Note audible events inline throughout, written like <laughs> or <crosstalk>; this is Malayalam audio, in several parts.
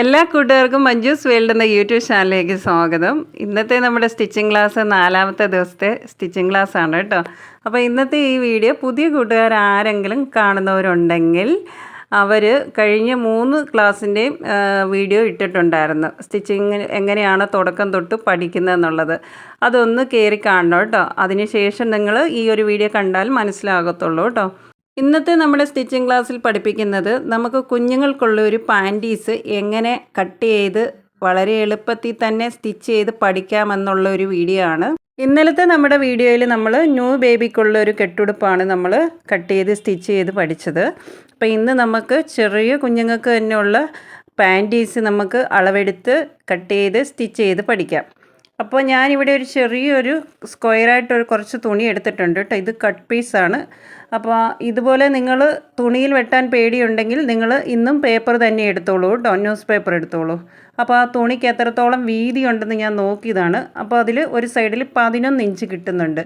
എല്ലാ കൂട്ടുകാർക്കും മഞ്ജൂസ് വേൾഡ് എന്ന യൂട്യൂബ് ചാനലിലേക്ക് സ്വാഗതം. ഇന്നത്തെ നമ്മുടെ സ്റ്റിച്ചിങ് ക്ലാസ് നാലാമത്തെ ദിവസത്തെ സ്റ്റിച്ചിങ് ക്ലാസ് ആണ് കേട്ടോ. അപ്പോൾ ഇന്നത്തെ ഈ വീഡിയോ പുതിയ കൂട്ടുകാർ ആരെങ്കിലും കാണുന്നവരുണ്ടെങ്കിൽ അവർ കഴിഞ്ഞ മൂന്ന് ക്ലാസ്സിന്റെയും വീഡിയോ ഇട്ടിട്ടുണ്ടായിരുന്നു. സ്റ്റിച്ചിങ് എങ്ങനെയാണ് തുടക്കം തൊട്ട് പഠിക്കുന്നതെന്നുള്ളത് അതൊന്ന് കയറി കാണണം കേട്ടോ. അതിനുശേഷം നിങ്ങൾ ഈ ഒരു വീഡിയോ കണ്ടാൽ മനസ്സിലാകത്തുള്ളൂ കേട്ടോ. ഇന്നത്തെ നമ്മുടെ സ്റ്റിച്ചിങ് ക്ലാസ്സിൽ പഠിപ്പിക്കുന്നത് നമുക്ക് കുഞ്ഞുങ്ങൾക്കുള്ള ഒരു പാന്റീസ് എങ്ങനെ കട്ട് ചെയ്ത് വളരെ എളുപ്പത്തിൽ തന്നെ സ്റ്റിച്ച് ചെയ്ത് പഠിക്കാമെന്നുള്ള ഒരു വീഡിയോ ആണ്. ഇന്നലത്തെ നമ്മുടെ വീഡിയോയിൽ നമ്മൾ ന്യൂ ബേബിക്കുള്ള ഒരു കെട്ടുടുപ്പാണ് നമ്മൾ കട്ട് ചെയ്ത് സ്റ്റിച്ച് ചെയ്ത് പഠിച്ചത്. അപ്പോൾ ഇന്ന് നമുക്ക് ചെറിയ കുഞ്ഞുങ്ങൾക്ക് തന്നെയുള്ള പാന്റീസ് നമുക്ക് അളവെടുത്ത് കട്ട് ചെയ്ത് സ്റ്റിച്ച് ചെയ്ത് പഠിക്കാം. അപ്പോൾ ഞാനിവിടെ ഒരു ചെറിയൊരു സ്ക്വയറായിട്ടൊരു കുറച്ച് തുണി എടുത്തിട്ടുണ്ട് കേട്ടോ. ഇത് കട്ട് പീസാണ്. അപ്പോൾ ഇതുപോലെ നിങ്ങൾ തുണിയിൽ വെട്ടാൻ പേടിയുണ്ടെങ്കിൽ നിങ്ങൾ ഇന്നും പേപ്പർ തന്നെ എടുത്തോളൂ കേട്ടോ. ന്യൂസ് പേപ്പർ എടുത്തോളൂ. അപ്പോൾ ആ തുണിക്ക് എത്രത്തോളം വീതി ഉണ്ടെന്ന് ഞാൻ നോക്കിയതാണ്. അപ്പോൾ അതിൽ ഒരു സൈഡിൽ പതിനൊന്ന് ഇഞ്ച് കിട്ടുന്നുണ്ട്.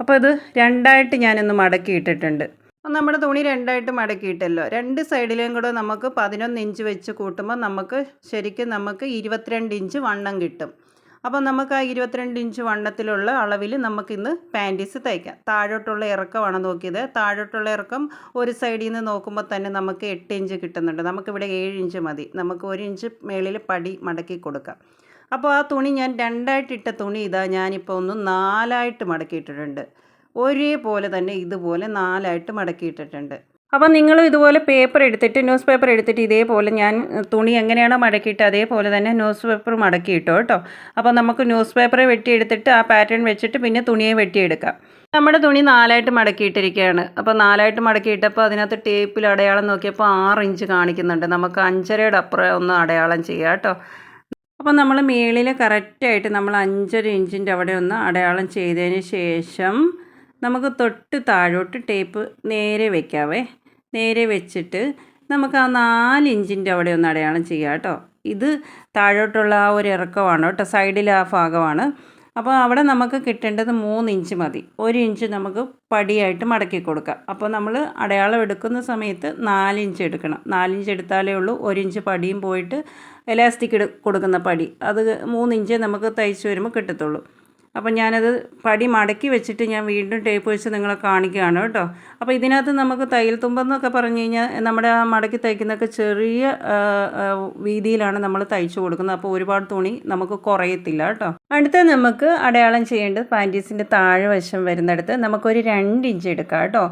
അപ്പോൾ ഇത് രണ്ടായിട്ട് ഞാനൊന്ന് മടക്കി ഇട്ടിട്ടുണ്ട്. നമ്മുടെ തുണി രണ്ടായിട്ട് മടക്കിയിട്ടല്ലോ രണ്ട് സൈഡിലേയും കൂടെ നമുക്ക് പതിനൊന്ന് ഇഞ്ച് വെച്ച് കൂട്ടുമ്പോൾ നമുക്ക് ശരിക്കും നമുക്ക് ഇരുപത്തിരണ്ട് ഇഞ്ച് വണ്ണം കിട്ടും. അപ്പോൾ നമുക്ക് ആ ഇരുപത്തിരണ്ട് ഇഞ്ച് വണ്ണത്തിലുള്ള അളവിൽ നമുക്കിന്ന് പാന്റീസ് തയ്ക്കാം. താഴോട്ടുള്ള ഇറക്കമാണ് നോക്കിയത്. താഴോട്ടുള്ള ഇറക്കം ഒരു സൈഡിൽ നിന്ന് നോക്കുമ്പോൾ തന്നെ നമുക്ക് എട്ട് ഇഞ്ച് കിട്ടുന്നുണ്ട്. നമുക്കിവിടെ ഏഴ് ഇഞ്ച് മതി. നമുക്ക് ഒരു ഇഞ്ച് മേളിൽ പടി മടക്കി കൊടുക്കാം. അപ്പോൾ ആ തുണി ഞാൻ രണ്ടായിട്ടിട്ട തുണി ഇതാ ഞാനിപ്പോൾ ഒന്ന് നാലായിട്ട് മടക്കിയിട്ടിട്ടുണ്ട്. ഒരേപോലെ തന്നെ ഇതുപോലെ നാലായിട്ട് മടക്കിയിട്ടിട്ടുണ്ട്. അപ്പോൾ നിങ്ങൾ ഇതുപോലെ പേപ്പർ എടുത്തിട്ട് ന്യൂസ് പേപ്പർ എടുത്തിട്ട് ഇതേപോലെ ഞാൻ തുണി എങ്ങനെയാണോ മടക്കിയിട്ട് അതേപോലെ തന്നെ ന്യൂസ് പേപ്പർ മടക്കിയിട്ടോ കേട്ടോ അപ്പോൾ നമുക്ക് ന്യൂസ് പേപ്പർ വെട്ടിയെടുത്തിട്ട് ആ പാറ്റേൺ വെച്ചിട്ട് പിന്നെ തുണിയെ വെട്ടിയെടുക്കാം. നമ്മുടെ തുണി നാലായിട്ട് മടക്കിയിട്ടിരിക്കുകയാണ്. അപ്പോൾ നാലായിട്ട് മടക്കിയിട്ടപ്പോൾ അതിനകത്ത് ടേപ്പിൽ അടയാളം നോക്കിയപ്പോൾ ആറ് ഇഞ്ച് കാണിക്കുന്നുണ്ട്. നമുക്ക് അഞ്ചരയുടെ അപ്പുറം ഒന്ന് അടയാളം ചെയ്യാം കേട്ടോ അപ്പോൾ നമ്മൾ മേളിൽ കറക്റ്റായിട്ട് നമ്മൾ അഞ്ചര ഇഞ്ചിന്റെ അവിടെ ഒന്ന് അടയാളം ചെയ്തതിന് ശേഷം നമുക്ക് തൊട്ട് താഴോട്ട് ടേപ്പ് നേരെ വെക്കാവേ. നേരെ വെച്ചിട്ട് നമുക്ക് ആ നാല് ഇഞ്ചിന്റെ അവിടെ ഒന്ന് അടയാളം ചെയ്യാം കേട്ടോ. ഇത് താഴോട്ടുള്ള ആ ഒരു ഇറക്കമാണ് കേട്ടോ. സൈഡിൽ ആ ഭാഗമാണ്. അപ്പോൾ അവിടെ നമുക്ക് കിട്ടേണ്ടത് മൂന്ന് ഇഞ്ച് മതി. ഒരു ഇഞ്ച് നമുക്ക് പടിയായിട്ട് മടക്കി കൊടുക്കാം. അപ്പോൾ നമ്മൾ അടയാളം എടുക്കുന്ന സമയത്ത് നാല് ഇഞ്ച് എടുക്കണം. നാലിഞ്ച് എടുത്താലേ ഉള്ളൂ. ഒരു ഇഞ്ച് പടിയും പോയിട്ട് എലാസ്റ്റിക് കൊടുക്കുന്ന പടി. അത് മൂന്ന് ഇഞ്ചേ നമുക്ക് തയ്ച്ച് വരുമ്പോൾ കിട്ടത്തുള്ളൂ. അപ്പം ഞാനത് പടി മടക്കി വെച്ചിട്ട് ഞാൻ വീണ്ടും ടേപ്പ് വെച്ച് നിങ്ങളെ കാണിക്കുകയാണ് കേട്ടോ. അപ്പോൾ ഇതിനകത്ത് നമുക്ക് തയ്യൽ തുമ്പെന്നൊക്കെ പറഞ്ഞു കഴിഞ്ഞാൽ നമ്മുടെ ആ മടക്കി തയ്ക്കുന്നൊക്കെ ചെറിയ വീതിയിലാണ് നമ്മൾ തയ്ച്ചു കൊടുക്കുന്നത്. അപ്പോൾ ഒരുപാട് തുണി നമുക്ക് കുറയത്തില്ല കേട്ടോ. അടുത്ത നമുക്ക് അടയാളം ചെയ്യേണ്ടത് പാന്റീസിന്റെ താഴെ വശം വരുന്നിടത്ത് നമുക്കൊരു രണ്ട് ഇഞ്ച് എടുക്കാം കേട്ടോ.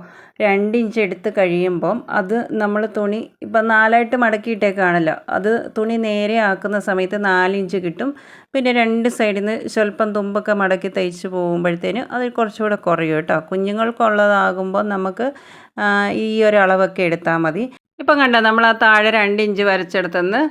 രണ്ട് ഇഞ്ച് എടുത്ത് കഴിയുമ്പം അത് നമ്മൾ തുണി ഇപ്പം നാലായിട്ട് മടക്കിയിട്ടേക്കാണല്ലോ. അത് തുണി നേരെ ആക്കുന്ന സമയത്ത് നാലിഞ്ച് കിട്ടും. പിന്നെ രണ്ട് സൈഡിൽ നിന്ന് സ്വല്പം തുമ്പൊക്കെ മടക്കി തയ്ച്ച് പോകുമ്പോഴത്തേന് അത് കുറച്ചുകൂടെ കുറയും കേട്ടോ. കുഞ്ഞുങ്ങൾക്കുള്ളതാകുമ്പോൾ നമുക്ക് ഈ ഒരു അളവൊക്കെ എടുത്താൽ മതി. ഇപ്പം കണ്ടോ നമ്മൾ ആ താഴെ രണ്ട് ഇഞ്ച് വരച്ചെടുത്തുനിന്ന്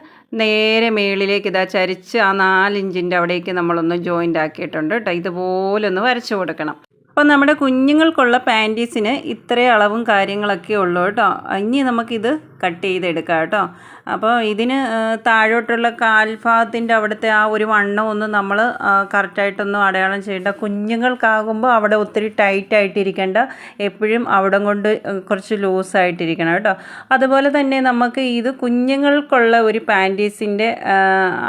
നേരെ മേളിലേക്ക് ഇതാ ചരിച്ച് ആ നാലിഞ്ചിന്റെ അവിടേക്ക് നമ്മളൊന്ന് ജോയിന്റ് ആക്കിയിട്ടുണ്ട് കേട്ടോ. ഇതുപോലെ ഒന്ന് വരച്ചു കൊടുക്കണം. അപ്പോൾ നമ്മുടെ കുഞ്ഞുങ്ങൾക്കുള്ള പാന്റീസിന് ഇത്രയും അളവും കാര്യങ്ങളൊക്കെ ഉള്ളൂ കേട്ടോ. ഇനി നമുക്കിത് കട്ട് ചെയ്തെടുക്കാം കേട്ടോ. അപ്പോൾ ഇതിന് താഴോട്ടുള്ള കാൽഭാഗത്തിന്റെ അവിടുത്തെ ആ ഒരു വണ്ണം ഒന്ന് നമ്മൾ കറക്റ്റായിട്ടൊന്നും അടയാളം ചെയ്യേണ്ട. കുഞ്ഞുങ്ങൾക്കാകുമ്പോൾ അവിടെ ഒത്തിരി ടൈറ്റ് ആയിട്ടിരിക്കേണ്ട എപ്പോഴും അവിടം കൊണ്ട് കുറച്ച് ലൂസായിട്ടിരിക്കണം കേട്ടോ. അതുപോലെ തന്നെ നമുക്ക് ഇത് കുഞ്ഞുങ്ങൾക്കുള്ള ഒരു പാന്റീസിന്റെ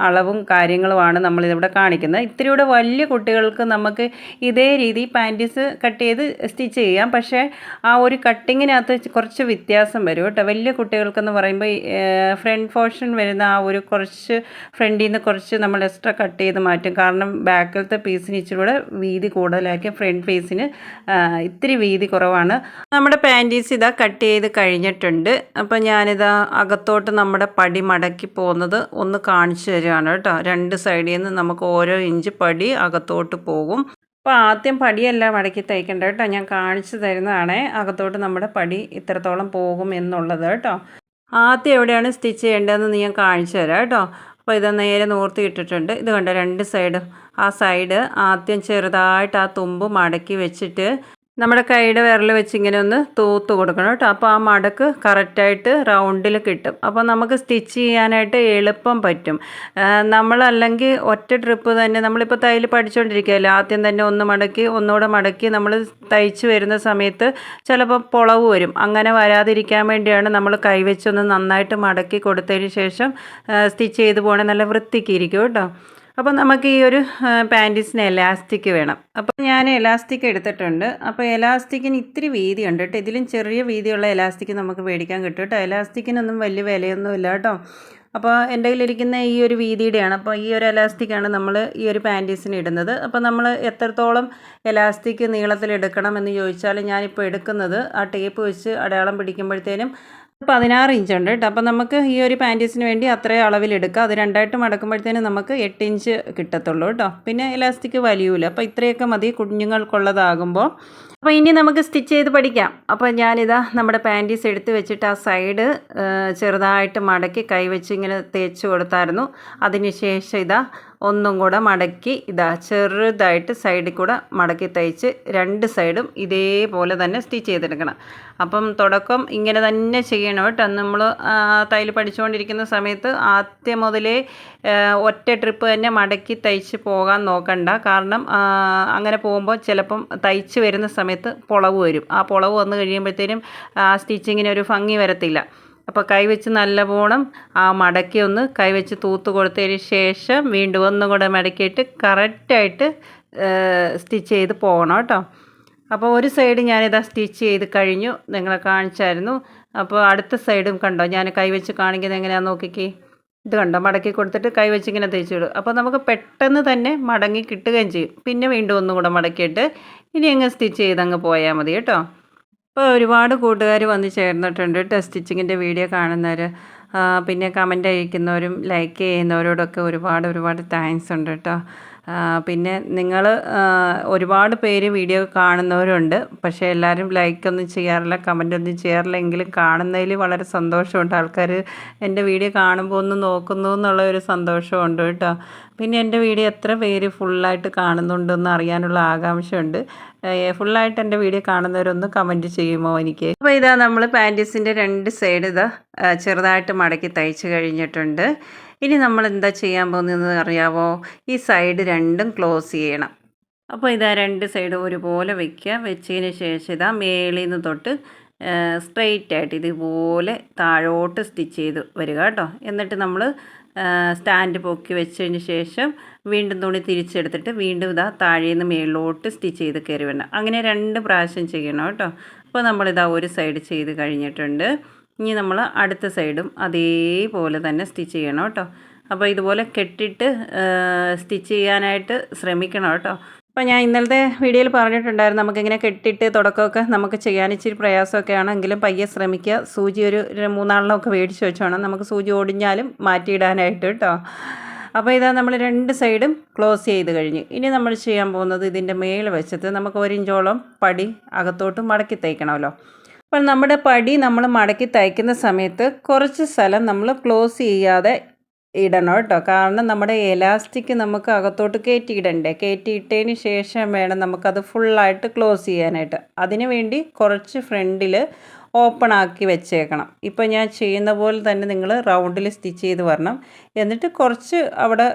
അളവും കാര്യങ്ങളുമാണ് നമ്മളിതിവിടെ കാണിക്കുന്നത്. ഇത്തിരിയുടെ വലിയ കുട്ടികൾക്ക് നമുക്ക് ഇതേ രീതി പാന്റീസ് കട്ട് ചെയ്ത് സ്റ്റിച്ച് ചെയ്യാം. പക്ഷേ ആ ഒരു കട്ടിങ്ങിനകത്ത് കുറച്ച് വ്യത്യാസം വരും കേട്ടോ. വലിയ കുട്ടികൾക്കെന്ന് പറയുമ്പോൾ ഫ്രണ്ട് പോർഷൻ വരുന്ന ആ ഒരു കുറച്ച് ഫ്രണ്ടിൽ നിന്ന് കുറച്ച് നമ്മൾ എക്സ്ട്രാ കട്ട് ചെയ്ത് മാറ്റും. കാരണം ബാക്കിലത്തെ പീസിന് ഇച്ചിരി കൂടെ വീതി കൂടുതലാക്കി ഫ്രണ്ട് പീസിന് ഇത്തിരി വീതി കുറവാണ്. നമ്മുടെ പാന്റീസ് ഇതാ കട്ട് ചെയ്ത് കഴിഞ്ഞിട്ടുണ്ട്. അപ്പോൾ ഞാനിതാ അകത്തോട്ട് നമ്മുടെ പടി മടക്കി പോകുന്നത് ഒന്ന് കാണിച്ചു തരികയാണ് കേട്ടോ. രണ്ട് സൈഡിൽ നിന്ന് നമുക്ക് ഓരോ ഇഞ്ച് പടി അകത്തോട്ട് പോകും. അപ്പോൾ ആദ്യം പടിയെല്ലാം മടക്കി തയ്ക്കേണ്ട കേട്ടോ. ഞാൻ കാണിച്ചു തരുന്നതാണേ അകത്തോട്ട് നമ്മുടെ പടി ഇത്രത്തോളം പോകും എന്നുള്ളത് കേട്ടോ. ആദ്യം എവിടെയാണ് സ്റ്റിച്ച് ചെയ്യേണ്ടതെന്ന് ഞാൻ കാണിച്ചു തരാം കേട്ടോ. അപ്പോൾ ഇത് നേരെ നോർത്തി ഇട്ടിട്ടുണ്ട്. ഇത് കണ്ടോ രണ്ട് സൈഡും ആ സൈഡ് ആദ്യം ചെറുതായിട്ട് ആ തുമ്പ് മടക്കി വെച്ചിട്ട് നമ്മുടെ കൈയുടെ വിരൽ വെച്ച് ഇങ്ങനെ ഒന്ന് തൂത്ത് കൊടുക്കണം കേട്ടോ. അപ്പോൾ ആ മടക്ക് കറക്റ്റായിട്ട് റൗണ്ടിൽ കിട്ടും. അപ്പോൾ നമുക്ക് സ്റ്റിച്ച് ചെയ്യാനായിട്ട് എളുപ്പം പറ്റും. നമ്മളല്ലെങ്കിൽ ഒറ്റ ട്രിപ്പ് തന്നെ നമ്മളിപ്പോൾ തയ്യൽ പഠിച്ചുകൊണ്ടിരിക്കുകയല്ലേ ആദ്യം തന്നെ ഒന്ന് മടക്കി ഒന്നുകൂടെ മടക്കി നമ്മൾ തയ്ച്ച് വരുന്ന സമയത്ത് ചിലപ്പോൾ പുളവ് വരും. അങ്ങനെ വരാതിരിക്കാൻ വേണ്ടിയാണ് നമ്മൾ കൈവച്ചൊന്ന് നന്നായിട്ട് മടക്കി കൊടുത്തതിന് ശേഷം സ്റ്റിച്ച് ചെയ്ത് പോകണേ നല്ല വൃത്തിക്ക് ഇരിക്കും കേട്ടോ. അപ്പോൾ നമുക്ക് ഈ ഒരു പാന്റീസിന് എലാസ്റ്റിക് വേണം. അപ്പോൾ ഞാൻ എലാസ്റ്റിക് എടുത്തിട്ടുണ്ട്. അപ്പോൾ എലാസ്റ്റിക്കിന് ഇത്തിരി വീതി ഉണ്ട് കേട്ടോ. ഇതിലും ചെറിയ വീതിയുള്ള എലാസ്റ്റിക് നമുക്ക് മേടിക്കാൻ കിട്ടും കേട്ടോ. എലാസ്റ്റിക്കിനൊന്നും വലിയ വിലയൊന്നും ഇല്ല കേട്ടോ. അപ്പോൾ എന്റെ കയ്യിലിരിക്കുന്ന ഈ ഒരു വീതിയുടെയാണ്. അപ്പോൾ ഈ ഒരു എലാസ്റ്റിക്കാണ് നമ്മൾ ഈ ഒരു പാന്റീസിന് ഇടുന്നത്. അപ്പോൾ നമ്മൾ എത്രത്തോളം എലാസ്റ്റിക് നീളത്തിൽ എടുക്കണം എന്ന് ചോദിച്ചാൽ ഞാനിപ്പോൾ എടുക്കുന്നത് ആ ടേപ്പ് വെച്ച് അടയാളം പിടിക്കുമ്പോഴത്തേനും പതിനാറ് ഇഞ്ച് ഉണ്ട് കേട്ടോ അപ്പോൾ നമുക്ക് ഈ ഒരു പാന്റീസിന് വേണ്ടി അത്രയും അളവിലെടുക്കാം അത് രണ്ടായിട്ട് മടക്കുമ്പോഴത്തേനും നമുക്ക് എട്ട് ഇഞ്ച് കിട്ടത്തുള്ളൂ കേട്ടോ പിന്നെ ഇലാസ്റ്റിക് വലിയൂല. അപ്പോൾ ഇത്രയൊക്കെ മതി കുഞ്ഞുങ്ങൾക്കുള്ളതാകുമ്പോൾ അപ്പോൾ ഇനി നമുക്ക് സ്റ്റിച്ച് ചെയ്ത് പഠിക്കാം. അപ്പോൾ ഞാനിതാ നമ്മുടെ പാന്റീസ് എടുത്ത് വെച്ചിട്ട് ആ സൈഡ് ചെറുതായിട്ട് മടക്കി കൈവച്ച് ഇങ്ങനെ തേച്ച് കൊടുത്തായിരുന്നു. അതിനുശേഷം ഇതാ ഒന്നും കൂടെ മടക്കി ഇതാ ചെറുതായിട്ട് സൈഡിൽ കൂടെ മടക്കി തയ്ച്ച് രണ്ട് സൈഡും ഇതേപോലെ തന്നെ സ്റ്റിച്ച് ചെയ്തെടുക്കണം. അപ്പം തുടക്കം ഇങ്ങനെ തന്നെ ചെയ്യണം കേട്ടോ. നമ്മൾ തയ്യൽ പഠിച്ചുകൊണ്ടിരിക്കുന്ന സമയത്ത് ആദ്യം മുതലേ ഒറ്റ ട്രിപ്പ് തന്നെ മടക്കി തയ്ച്ച് പോകാൻ നോക്കണ്ട. കാരണം അങ്ങനെ പോകുമ്പോൾ ചിലപ്പം തയ്ച്ച് വരുന്ന സമയത്ത് പുളവ് വരും. ആ പുളവ് വന്നു കഴിയുമ്പോഴത്തേനും ആ സ്റ്റിച്ചിങ്ങിന് ഒരു ഭംഗി വരത്തില്ല. അപ്പോൾ കൈവച്ച് നല്ലവണ്ണം ആ മടക്കി ഒന്ന് കൈവച്ച് തൂത്ത് കൊടുത്തതിന് ശേഷം വീണ്ടും ഒന്നും കൂടെ മടക്കിയിട്ട് കറക്റ്റായിട്ട് സ്റ്റിച്ച് ചെയ്ത് പോകണം കേട്ടോ. അപ്പോൾ ഒരു സൈഡ് ഞാനിതാ സ്റ്റിച്ച് ചെയ്ത് കഴിഞ്ഞു. നിങ്ങളെ കാണിച്ചായിരുന്നു. അപ്പോൾ അടുത്ത സൈഡും കണ്ടോ? ഞാൻ കൈവച്ച് കാണിക്കുന്നത് എങ്ങനെയാണെന്ന് നോക്കിക്കേ. ഇത് കണ്ടോ? മടക്കി കൊടുത്തിട്ട് കൈവച്ച് ഇങ്ങനെ തേച്ച് വിടും. അപ്പോൾ നമുക്ക് പെട്ടെന്ന് തന്നെ മടങ്ങി കിട്ടുകയും ചെയ്യും. പിന്നെ വീണ്ടും ഒന്നും കൂടെ മടക്കിയിട്ട് ഇനി അങ്ങ് സ്റ്റിച്ച് ചെയ്ത് അങ്ങ് പോയാൽ മതി കേട്ടോ. ഇപ്പോൾ ഒരുപാട് കൂട്ടുകാർ വന്ന് ചേർന്നിട്ടുണ്ട് ടെസ്റ്റ് സ്റ്റിച്ചിങ്ങിന്റെ വീഡിയോ കാണുന്നവർ പിന്നെ കമന്റ് അയക്കുന്നവരും ലൈക്ക് ചെയ്യുന്നവരോടൊക്കെ ഒരുപാട് ഒരുപാട് താങ്ക്സ് ഉണ്ട് കേട്ടോ പിന്നെ നിങ്ങൾ ഒരുപാട് പേര് വീഡിയോ കാണുന്നവരുണ്ട്. പക്ഷേ എല്ലാവരും ലൈക്കൊന്നും ചെയ്യാറില്ല കമന്റ് ഒന്നും ചെയ്യാറില്ല. എങ്കിലും കാണുന്നതിൽ വളരെ സന്തോഷമുണ്ട്. ആൾക്കാർ എന്റെ വീഡിയോ കാണുമ്പോൾ ഒന്ന് നോക്കുന്നു എന്നുള്ള ഒരു സന്തോഷമുണ്ട് കേട്ടോ പിന്നെ എന്റെ വീഡിയോ എത്ര പേര് ഫുള്ളായിട്ട് കാണുന്നുണ്ടെന്ന് അറിയാനുള്ള ആകാംക്ഷയുണ്ട്. ഫുള്ളായിട്ട് എന്റെ വീഡിയോ കാണുന്നവരൊന്ന് കമന്റ് ചെയ്യുമോ എനിക്ക്? അപ്പോൾ ഇതാ നമ്മൾ പാന്റീസിന്റെ രണ്ട് സൈഡ് ഇതാ ചെറുതായിട്ട് മടക്കി തയ്ച്ച് കഴിഞ്ഞിട്ടുണ്ട്. ഇനി നമ്മൾ എന്താ ചെയ്യാൻ പോകുന്നതെന്ന് അറിയാവോ? ഈ സൈഡ് രണ്ടും ക്ലോസ് ചെയ്യണം. അപ്പോൾ ഇതാ രണ്ട് സൈഡും ഒരുപോലെ വെക്കുക. വെച്ചതിന് ശേഷം ഇതാ മേളിൽ നിന്ന് തൊട്ട് സ്ട്രെയിറ്റ് ആയിട്ട് ഇതുപോലെ താഴോട്ട് സ്റ്റിച്ച് ചെയ്ത് വരിക കേട്ടോ. എന്നിട്ട് നമ്മൾ സ്റ്റാൻഡ് പൊക്കി വെച്ചതിന് ശേഷം വീണ്ടും തുണി തിരിച്ചെടുത്തിട്ട് വീണ്ടും ഇതാ താഴേന്ന് മേളിലോട്ട് സ്റ്റിച്ച് ചെയ്ത് കയറി വരണം. അങ്ങനെ രണ്ട് പ്രാവശ്യം ചെയ്യണം കേട്ടോ. അപ്പോൾ നമ്മളിതാ ഒരു സൈഡ് ചെയ്ത് കഴിഞ്ഞിട്ടുണ്ട്. ഇനി നമ്മൾ അടുത്ത സൈഡും അതേപോലെ തന്നെ സ്റ്റിച്ച് ചെയ്യണം കേട്ടോ. അപ്പോൾ ഇതുപോലെ കെട്ടിട്ട് സ്റ്റിച്ച് ചെയ്യാനായിട്ട് ശ്രമിക്കണം കേട്ടോ. അപ്പോൾ ഞാൻ ഇന്നലത്തെ വീഡിയോയിൽ പറഞ്ഞിട്ടുണ്ടായിരുന്നു നമുക്കിങ്ങനെ കെട്ടിട്ട് തുടക്കമൊക്കെ നമുക്ക് ചെയ്യാൻ ഇച്ചിരി പ്രയാസമൊക്കെ എങ്കിലും പയ്യെ ശ്രമിക്കുക. സൂചി ഒരു മൂന്നാളിനൊക്കെ മേടിച്ച് വെച്ചോണം. നമുക്ക് സൂചി ഒടിഞ്ഞാലും മാറ്റിയിടാനായിട്ട് കേട്ടോ. അപ്പോൾ ഇതാ നമ്മൾ രണ്ട് സൈഡും ക്ലോസ് ചെയ്ത് കഴിഞ്ഞ്. ഇനി നമ്മൾ ചെയ്യാൻ പോകുന്നത് ഇതിന്റെ മേൽ വശത്ത് നമുക്ക് ഒരു ഇഞ്ചോളം പടി അകത്തോട്ട് മടക്കി തയ്ക്കണമല്ലോ അപ്പോൾ നമ്മുടെ പടി നമ്മൾ മടക്കി തയ്ക്കുന്ന സമയത്ത് കുറച്ച് സ്ഥലം നമ്മൾ ക്ലോസ് ചെയ്യാതെ ഇടണം കേട്ടോ. കാരണം നമ്മുടെ എലാസ്റ്റിക് നമുക്ക് അകത്തോട്ട് കയറ്റിയിടണ്ടേ. കയറ്റിയിട്ടതിന് ശേഷം വേണം നമുക്കത് ഫുള്ളായിട്ട് ക്ലോസ് ചെയ്യാനായിട്ട്. അതിനു വേണ്ടി കുറച്ച് ഫ്രണ്ടിൽ ഓപ്പൺ ആക്കി വെച്ചേക്കണം. ഇപ്പോൾ ഞാൻ ചെയ്യുന്ന പോലെ തന്നെ നിങ്ങൾ റൗണ്ടിൽ സ്റ്റിച്ച് ചെയ്ത് വരണം. എന്നിട്ട് കുറച്ച് അവിടെ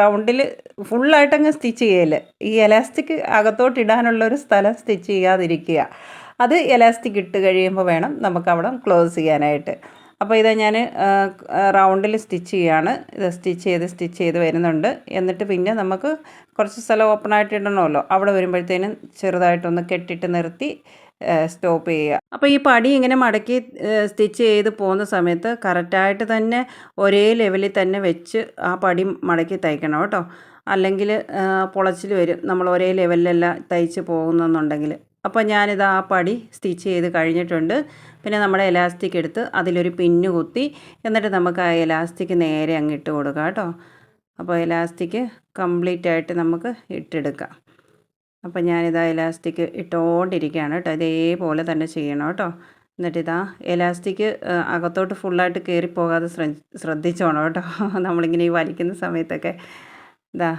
റൗണ്ടിൽ ഫുള്ളായിട്ടങ്ങ് സ്റ്റിച്ച് ചെയ്യൽ. ഈ എലാസ്റ്റിക് അകത്തോട്ട് ഇടാനുള്ള ഒരു സ്ഥലം സ്റ്റിച്ച് ചെയ്യാതിരിക്കുക. അത് എലാസ്റ്റിക് ഇട്ട് കഴിയുമ്പോൾ വേണം നമുക്ക് അവിടെ ക്ലോസ് ചെയ്യാനായിട്ട്. അപ്പോൾ ഇതാ ഞാൻ റൗണ്ടിൽ സ്റ്റിച്ച് ചെയ്യാണ്. ഇത് സ്റ്റിച്ച് ചെയ്ത് സ്റ്റിച്ച് ചെയ്ത് വരുന്നുണ്ട്. എന്നിട്ട് പിന്നെ നമുക്ക് കുറച്ച് സ്ഥലം ഓപ്പൺ ആയിട്ട് ഇടണമല്ലോ. അവിടെ വരുമ്പോഴത്തേനും ചെറുതായിട്ടൊന്ന് കെട്ടിട്ട് നിർത്തി സ്റ്റോപ്പ് ചെയ്യുക. അപ്പോൾ ഈ പടി ഇങ്ങനെ മടക്കി സ്റ്റിച്ച് ചെയ്ത് പോകുന്ന സമയത്ത് കറക്റ്റായിട്ട് തന്നെ ഒരേ ലെവലിൽ തന്നെ വെച്ച് ആ പടി മടക്കി തയ്ക്കണം കേട്ടോ. അല്ലെങ്കിൽ പൊളച്ചിൽ വരും. നമ്മൾ ഒരേ ലെവലിലല്ല തയ്ച്ച് പോകുന്നെന്നുണ്ടെങ്കിൽ അപ്പോൾ ഞാനിത് ആ പടി സ്റ്റിച്ച് ചെയ്ത് കഴിഞ്ഞിട്ടുണ്ട്. പിന്നെ നമ്മുടെ എലാസ്റ്റിക് എടുത്ത് അതിലൊരു പിന്ന് കുത്തി എന്നിട്ട് നമുക്ക് ആ എലാസ്റ്റിക് നേരെ അങ്ങ് ഇട്ട് കൊടുക്കാം കേട്ടോ. അപ്പോൾ എലാസ്റ്റിക് കംപ്ലീറ്റ് ആയിട്ട് നമുക്ക് ഇട്ടെടുക്കാം. അപ്പോൾ ഞാനിതാ ഇലാസ്റ്റിക് ഇട്ടുകൊണ്ടിരിക്കുകയാണ് കേട്ടോ ഇതേപോലെ തന്നെ ചെയ്യണം കേട്ടോ എന്നിട്ട് ഇതാ എലാസ്റ്റിക് അകത്തോട്ട് ഫുള്ളായിട്ട് കയറി പോകാതെ ശ്രദ്ധ ശ്രദ്ധിച്ചോണം കേട്ടോ <laughs> നമ്മളിങ്ങനെ ഈ വലിക്കുന്ന സമയത്തൊക്കെ. ഇതാ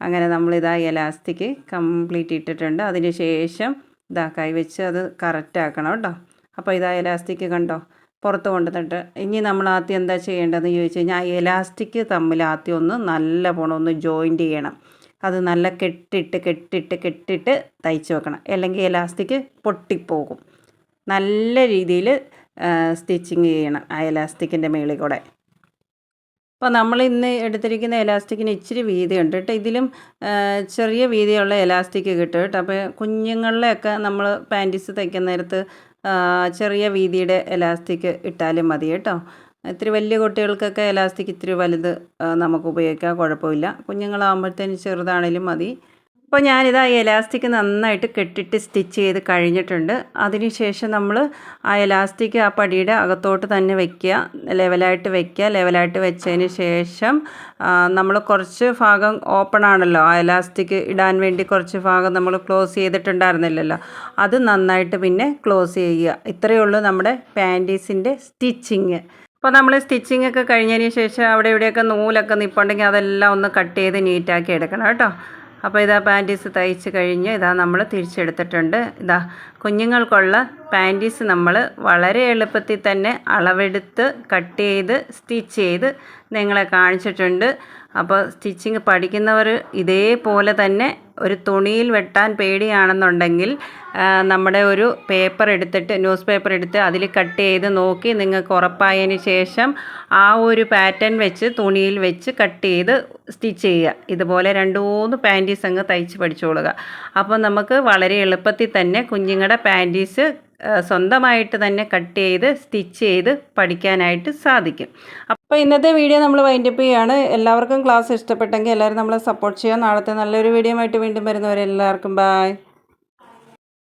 അങ്ങനെ നമ്മളിതാ എലാസ്റ്റിക് കംപ്ലീറ്റ് ഇട്ടിട്ടുണ്ട്. അതിന് ശേഷം ഇതാ കൈവച്ച് അത് കറക്റ്റ് ആക്കണം കേട്ടോ അപ്പോൾ ഇതാ എലാസ്റ്റിക് കണ്ടോ? പുറത്ത് കൊണ്ടുവന്നിട്ട്. ഇനി നമ്മൾ ആദ്യം എന്താ ചെയ്യേണ്ടതെന്ന് ചോദിച്ചു കഴിഞ്ഞാൽ എലാസ്റ്റിക് തമ്മിൽ ആദ്യം ഒന്ന് നല്ല പോണം ഒന്ന് ജോയിന്റ് ചെയ്യണം. അത് നല്ല കെട്ടിട്ട് കെട്ടിട്ട് കെട്ടിട്ട് തയ്ച്ച് വെക്കണം. അല്ലെങ്കിൽ എലാസ്റ്റിക് പൊട്ടിപ്പോകും. നല്ല രീതിയിൽ സ്റ്റിച്ചിങ് ചെയ്യണം ആ എലാസ്റ്റിക്കിന്റെ മേളിൽ കൂടെ. അപ്പോൾ നമ്മൾ ഇന്ന് എടുത്തിരിക്കുന്ന എലാസ്റ്റിക്കിന് ഇച്ചിരി വീതിയുണ്ട് കേട്ടോ. ഇതിലും ചെറിയ വീതിയുള്ള എലാസ്റ്റിക് കിട്ടും കേട്ടോ. അപ്പോൾ കുഞ്ഞുങ്ങളിലെയൊക്കെ നമ്മൾ പാന്റീസ് തയ്ക്കുന്ന നേരത്ത് ചെറിയ വീതിയുടെ എലാസ്റ്റിക് ഇട്ടാലും മതി കേട്ടോ. ഇത്തിരി വലിയ കുട്ടികൾക്കൊക്കെ എലാസ്റ്റിക് ഇത്തിരി വലുത് നമുക്ക് ഉപയോഗിക്കാം കുഴപ്പമില്ല. കുഞ്ഞുങ്ങളാകുമ്പോഴത്തേന് ചെറുതാണേലും മതി. അപ്പോൾ ഞാനിതാ എലാസ്റ്റിക് നന്നായിട്ട് കെട്ടിട്ട് സ്റ്റിച്ച് ചെയ്ത് കഴിഞ്ഞിട്ടുണ്ട്. അതിനുശേഷം നമ്മൾ ആ എലാസ്റ്റിക് ആ പടിയുടെ അകത്തോട്ട് തന്നെ വെക്കുക. ലെവലായിട്ട് വെക്കുക. ലെവലായിട്ട് വെച്ചതിന് ശേഷം നമ്മൾ കുറച്ച് ഭാഗം ഓപ്പൺ ആണല്ലോ. ആ എലാസ്റ്റിക് ഇടാൻ വേണ്ടി കുറച്ച് ഭാഗം നമ്മൾ ക്ലോസ് ചെയ്തിട്ടുണ്ടായിരുന്നില്ലല്ലോ. അത് നന്നായിട്ട് പിന്നെ ക്ലോസ് ചെയ്യുക. ഇത്രയേ ഉള്ളൂ നമ്മുടെ പാന്റീസിന്റെ സ്റ്റിച്ചിങ് അപ്പോൾ നമ്മൾ സ്റ്റിച്ചിങ് ഒക്കെ കഴിഞ്ഞതിന് ശേഷം അവിടെ ഇവിടെയൊക്കെ നൂലൊക്കെ നിൽപ്പുണ്ടെങ്കിൽ അതെല്ലാം ഒന്ന് കട്ട് ചെയ്ത് നീറ്റാക്കി എടുക്കണം കേട്ടോ. അപ്പോൾ ഇതാ പാന്റീസ് തയ്ച്ച് കഴിഞ്ഞ് ഇതാ നമ്മൾ തിരിച്ചെടുത്തിട്ടുണ്ട്. ഇതാ കുഞ്ഞുങ്ങൾക്കുള്ള പാന്റീസ് നമ്മൾ വളരെ എളുപ്പത്തിൽ തന്നെ അളവെടുത്ത് കട്ട് ചെയ്ത് സ്റ്റിച്ച് ചെയ്ത് നിങ്ങളെ കാണിച്ചിട്ടുണ്ട്. അപ്പോൾ സ്റ്റിച്ചിങ് പഠിക്കുന്നവർ ഇതേപോലെ തന്നെ ഒരു തുണിയിൽ വെട്ടാൻ പേടിയാണെന്നുണ്ടെങ്കിൽ നമ്മുടെ ഒരു പേപ്പർ എടുത്തിട്ട് ന്യൂസ് പേപ്പർ എടുത്ത് അതിൽ കട്ട് ചെയ്ത് നോക്കി നിങ്ങൾക്ക് ഉറപ്പായതിന് ശേഷം ആ ഒരു പാറ്റേൺ വെച്ച് തുണിയിൽ വെച്ച് കട്ട് ചെയ്ത് സ്റ്റിച്ച് ചെയ്യുക. ഇതുപോലെ രണ്ട് മൂന്ന് പാന്റീസ് അങ്ങ് തയ്ച്ച് പഠിച്ചുകൊള്ളുക അപ്പോൾ നമുക്ക് വളരെ എളുപ്പത്തിൽ തന്നെ കുഞ്ഞുങ്ങളുടെ പാന്റീസ് സ്വന്തമായിട്ട് തന്നെ കട്ട് ചെയ്ത് സ്റ്റിച്ച് ചെയ്ത് പഠിക്കാനായിട്ട് സാധിക്കും. അപ്പോൾ ഇന്നത്തെ വീഡിയോ നമ്മൾ വൈൻഡപ്പ് ചെയ്യുകയാണ് എല്ലാവർക്കും ക്ലാസ് ഇഷ്ടപ്പെട്ടെങ്കിൽ എല്ലാവരും നമ്മളെ സപ്പോർട്ട് ചെയ്യുക. നാളത്തെ നല്ലൊരു വീഡിയോ ആയിട്ട് വീണ്ടും വരുന്നവരെ എല്ലാവർക്കും ബായ്